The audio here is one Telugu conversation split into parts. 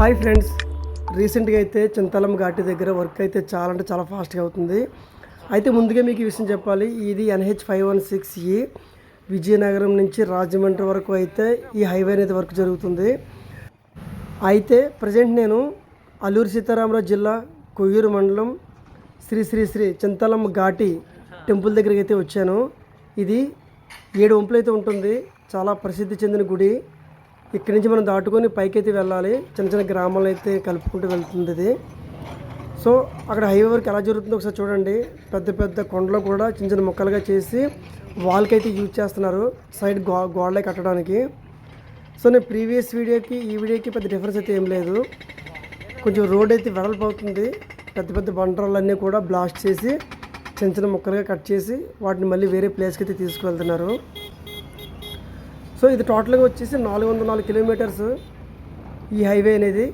Hi friends. రీసెంట్గా అయితే చింతలం ఘాటి దగ్గర వర్క్ అయితే చాలా అంటే చాలా ఫాస్ట్గా అవుతుంది. అయితే ముందుగా మీకు ఈ విషయం చెప్పాలి. ఇది ఎన్హెచ్ ఫైవ్ వన్ సిక్స్ ఈ విజయనగరం నుంచి రాజమండ్రి వరకు అయితే ఈ హైవే అనేది వర్క్ జరుగుతుంది. అయితే ప్రజెంట్ నేను అల్లూరు సీతారామరాజు జిల్లా కొయ్యూరు మండలం శ్రీ శ్రీ శ్రీ చింతలం ఘాటి టెంపుల్ దగ్గరికి అయితే వచ్చాను. ఇది ఏడు వంపులు అయితే ఉంటుంది. చాలా ప్రసిద్ధి చెందిన గుడి. ఇక్కడి నుంచి మనం దాటుకొని పైకైతే వెళ్ళాలి. చిన్న చిన్న గ్రామాలు అయితే కలుపుకుంటూ వెళ్తుంది ఇది. సో అక్కడ హైవే వరకు ఎలా జరుగుతుందో ఒకసారి చూడండి. పెద్ద పెద్ద కొండలు కూడా చిన్న చిన్న ముక్కలుగా చేసి వాల్కి అయితే యూజ్ చేస్తున్నారు. సైడ్ గో గోడలే కట్టడానికి. సో నేను ప్రీవియస్ వీడియోకి ఈ వీడియోకి పెద్ద డిఫరెన్స్ అయితే ఏం లేదు. కొంచెం రోడ్ అయితే వెడల్పు అవుతుంది పెద్ద పెద్ద బండరాలన్నీ కూడా బ్లాస్ట్ చేసి చిన్న చిన్న ముక్కలుగా కట్ చేసి వాటిని మళ్ళీ వేరే ప్లేస్కి అయితే తీసుకువెళ్తున్నారు. సో ఇది టోటల్గా వచ్చేసి నాలుగు వందల నాలుగు కిలోమీటర్స్ ఈ హైవే అనేది.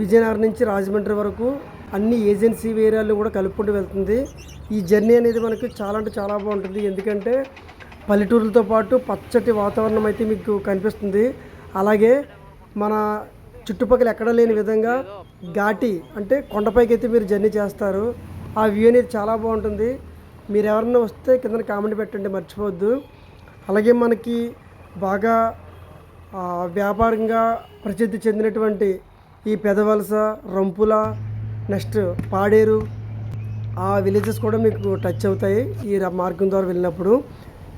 విజయనగరం నుంచి రాజమండ్రి వరకు అన్ని ఏజెన్సీ ఏరియాలు కూడా కలుపుకుంటూ వెళ్తుంది. ఈ జర్నీ అనేది మనకి చాలా అంటే చాలా బాగుంటుంది. ఎందుకంటే పల్లెటూరులతో పాటు పచ్చటి వాతావరణం అయితే మీకు కనిపిస్తుంది. అలాగే మన చుట్టుపక్కల ఎక్కడ లేని విధంగా ఘాటి అంటే కొండపైకి అయితే మీరు జర్నీ చేస్తారు. ఆ వ్యూ అనేది చాలా బాగుంటుంది. మీరు ఎవరన్నా వస్తే కింద కామెంట్ పెట్టండి మర్చిపోవద్దు. అలాగే మనకి బాగా వ్యాపారంగా ప్రసిద్ధి చెందినటువంటి ఈ పెదవలస రంపుల నెక్స్ట్ పాడేరు ఆ విలేజెస్ కూడా మీకు టచ్ అవుతాయి ఈ మార్గం ద్వారా వెళ్ళినప్పుడు.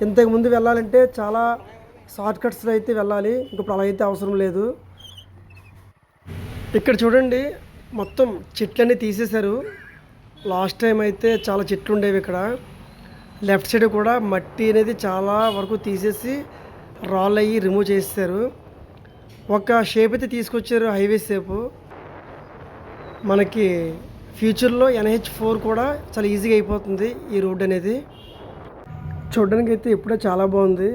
ఇంతకుముందు వెళ్ళాలంటే చాలా షార్ట్ కట్స్లో అయితే వెళ్ళాలి. ఇప్పుడు అలా అయితే అవసరం లేదు. ఇక్కడ చూడండి మొత్తం చెట్లన్నీ తీసేశారు. లాస్ట్ టైం అయితే చాలా చెట్లు ఉండేవి ఇక్కడ. లెఫ్ట్ సైడ్ కూడా మట్టి అనేది చాలా వరకు తీసేసి రాళ్ళు అయ్యి రిమూవ్ చేస్తారు ఒక షేప్ అయితే తీసుకొచ్చారు హైవే షేపు మనకి ఫ్యూచర్లో ఎన్హెచ్ ఫోర్ కూడా చాలా ఈజీగా అయిపోతుంది ఈ రోడ్ అనేది. చూడడానికి అయితే ఇప్పుడే చాలా బాగుంది.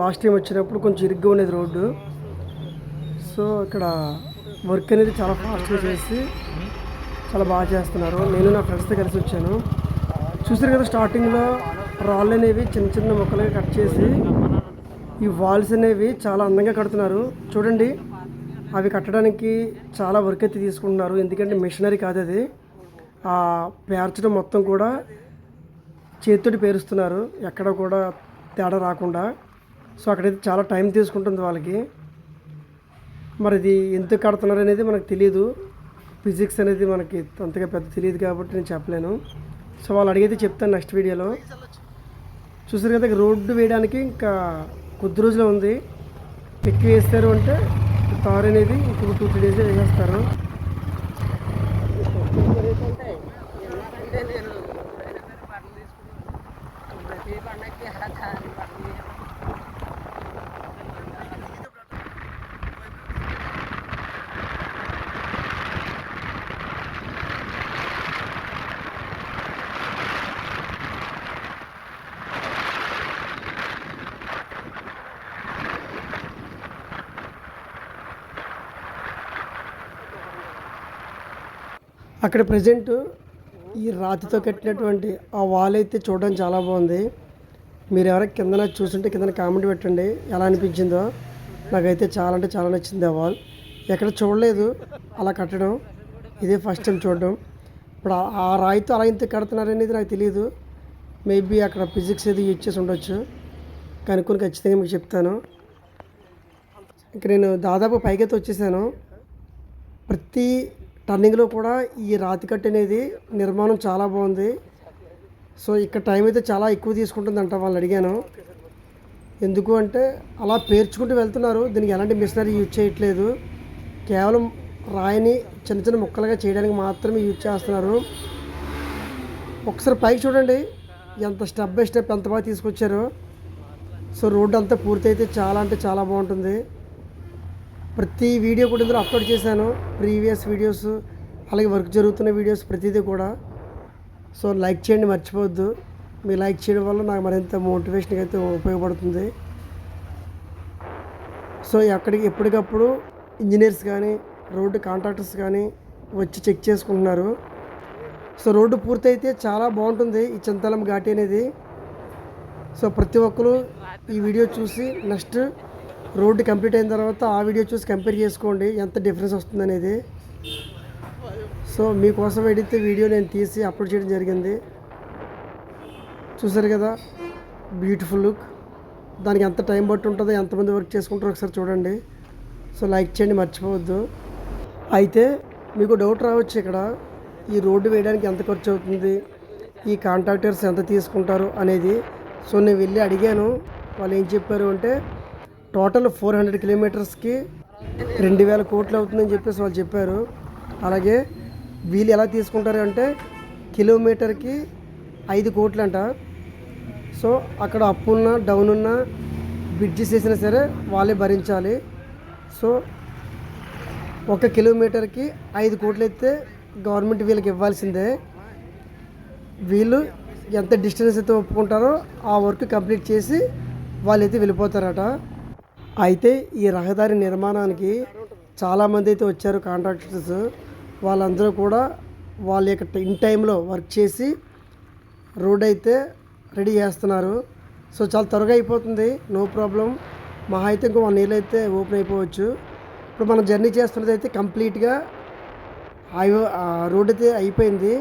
లాస్ట్ టైం వచ్చినప్పుడు కొంచెం ఇరుగ్గా ఉండేది రోడ్డు సో ఇక్కడ వర్క్ అనేది చాలా ఫాస్ట్గా చేసి చాలా బాగా చేస్తున్నారు. నేను నా ఫ్రెండ్స్తో కలిసి వచ్చాను. చూసారు కదా స్టార్టింగ్లో రాళ్ళు అనేవి చిన్న చిన్న ముక్కలుగా కట్ చేసి ఈ వాల్స్ అనేవి చాలా అందంగా కడుతున్నారు. చూడండి అవి కట్టడానికి చాలా వర్క్ అయితే తీసుకుంటున్నారు. ఎందుకంటే మిషనరీ కాదు అది. ఆ పేర్చడం మొత్తం కూడా చేతితోటి పేరుస్తున్నారు. ఎక్కడ కూడా తేడా రాకుండా. సో అక్కడైతే చాలా టైం తీసుకుంటుంది వాళ్ళకి. మరి ఇది ఎందుకు కడుతున్నారు అనేది మనకు తెలియదు ఫిజిక్స్ అనేది మనకి అంతగా పెద్ద తెలియదు కాబట్టి నేను చెప్పలేను. సో వాళ్ళు అడిగితే చెప్తాను నెక్స్ట్ వీడియోలో చూసారు కదా రోడ్డు వేయడానికి ఇంకా కొద్ది రోజులు ఉంది. ఎక్కి వేస్తారు అంటే తారు అనేది ఇంకొక టూ త్రీ డేస్లో వేసేస్తారు. అక్కడ ప్రజెంట్ ఈ రాతితో కట్టినటువంటి ఆ వాల్ అయితే చూడడానికి చాలా బాగుంది. మీరు ఎవరైనా కిందన చూసుంటే కింద కామెంట్ పెట్టండి. ఎలా అనిపించిందో నాకైతే చాలా అంటే చాలా నచ్చింది ఆ వాల్ ఎక్కడ చూడలేదు అలా కట్టడం. ఇదే ఫస్ట్ టైం చూడడం. ఇప్పుడు ఆ- ఆ రాయితో అలా ఇంత కడుతున్నారు అనేది నాకు తెలియదు మేబీ అక్కడ ఫిజిక్స్ ఏది యూజ్ చేసి ఉండొచ్చు. కనుక్కొని ఖచ్చితంగా మీకు చెప్తాను. ఇక నేను దాదాపు పైకైతే వచ్చేసాను. ప్రతి టర్నింగ్లో కూడా ఈ రాతి కట్ట అనేది నిర్మాణం చాలా బాగుంది. సో ఇక్కడ టైం అయితే చాలా ఎక్కువ తీసుకుంటుందంట వాళ్ళు అడిగాను. ఎందుకు అంటే అలా పేర్చుకుంటూ వెళ్తున్నారు. దీనికి ఎలాంటి మిషనరీ యూజ్ చేయట్లేదు. కేవలం రాయిని చిన్న చిన్న ముక్కలుగా చేయడానికి మాత్రమే యూజ్ చేస్తున్నారు. ఒకసారి పైకి చూడండి. ఎంత స్టెప్ బై స్టెప్ ఎంత బాగా తీసుకొచ్చారో. సో రోడ్డు అంతా పూర్తయితే చాలా అంటే చాలా బాగుంటుంది. ప్రతి వీడియో కూడా ఇందులో అప్లోడ్ చేశాను. ప్రీవియస్ వీడియోస్ అలాగే వర్క్ జరుగుతున్న వీడియోస్ ప్రతిదీ కూడా. సో లైక్ చేయండి మర్చిపోవద్దు. మీరు లైక్ చేయడం వల్ల నాకు మరింత మోటివేషన్గా అయితే ఉపయోగపడుతుంది. సో అక్కడికి ఎప్పటికప్పుడు ఇంజనీర్స్ కానీ రోడ్డు కాంట్రాక్టర్స్ కానీ వచ్చి చెక్ చేసుకుంటున్నారు. సో రోడ్డు పూర్తయితే చాలా బాగుంటుంది ఈ చింతలం ఘాటి అనేది. సో ప్రతి ఒక్కరు ఈ వీడియో చూసి నెక్స్ట్ రోడ్డు కంప్లీట్ అయిన తర్వాత ఆ వీడియో చూసి కంపేర్ చేసుకోండి ఎంత డిఫరెన్స్ వస్తుంది అనేది సో మీకోసం ఎడితే వీడియో నేను తీసి అప్లోడ్ చేయడం జరిగింది చూసారు కదా బ్యూటిఫుల్ లుక్. దానికి ఎంత టైం బట్టి ఉంటుందో ఎంతమంది వర్క్ చేసుకుంటారో ఒకసారి చూడండి. సో లైక్ చేయండి మర్చిపోవద్దు. అయితే మీకు డౌట్ రావచ్చు ఇక్కడ ఈ రోడ్డు వేయడానికి ఎంత ఖర్చు అవుతుంది ఈ కాంట్రాక్టర్స్ ఎంత తీసుకుంటారు అనేది. సో నేను వెళ్ళి అడిగాను వాళ్ళు ఏం చెప్పారు అంటే టోటల్ ఫోర్ హండ్రెడ్ కిలోమీటర్స్కి రెండు వేల కోట్లు అవుతుందని చెప్పేసి వాళ్ళు చెప్పారు. అలాగే వీళ్ళు ఎలా తీసుకుంటారు అంటే కిలోమీటర్కి ఐదు కోట్లు అంట సో అక్కడ అప్పు ఉన్న డౌన్ ఉన్నా బ్రిడ్జెస్ వేసినా సరే వాళ్ళే భరించాలి. సో ఒక కిలోమీటర్కి ఐదు కోట్లు అయితే గవర్నమెంట్ వీళ్ళకి ఇవ్వాల్సిందే. వీళ్ళు ఎంత డిస్టెన్స్ అయితే ఒప్పుకుంటారో ఆ వర్క్ కంప్లీట్ చేసి వాళ్ళైతే వెళ్ళిపోతారట. అయితే ఈ రహదారి నిర్మాణానికి చాలామంది అయితే వచ్చారు కాంట్రాక్టర్స్. వాళ్ళందరూ కూడా వాళ్ళ యొక్క ఇన్ టైంలో వర్క్ చేసి రోడ్ అయితే రెడీ చేస్తున్నారు. సో చాలా త్వరగా అయిపోతుంది. No problem. మహా అయితే ఇంకో వన్ ఇయర్ అయితే ఓపెన్ అయిపోవచ్చు. ఇప్పుడు మనం జర్నీ చేస్తున్నది అయితే కంప్లీట్గా హైవే రోడ్ అయితే అయిపోయింది.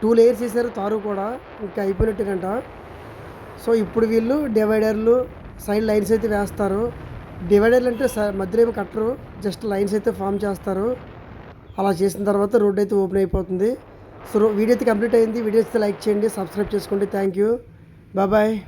టూ లేయర్స్ వేసారు తారు కూడా. ఇంకా అయిపోయినట్టుగంట సో ఇప్పుడు వీళ్ళు డివైడర్లు సైడ్ లైన్స్ అయితే వేస్తారు. డివైడర్లు అంటే స- మధ్యలో ఏమి కట్టరు. జస్ట్ లైన్స్ అయితే ఫామ్ చేస్తారు. అలా చేసిన తర్వాత రోడ్ అయితే ఓపెన్ అయిపోతుంది. సో రో- వీడియో అయితే కంప్లీట్ అయింది. వీడియో అయితే లైక్ చేయండి సబ్స్క్రైబ్ చేసుకోండి. Thank you. బాయ్.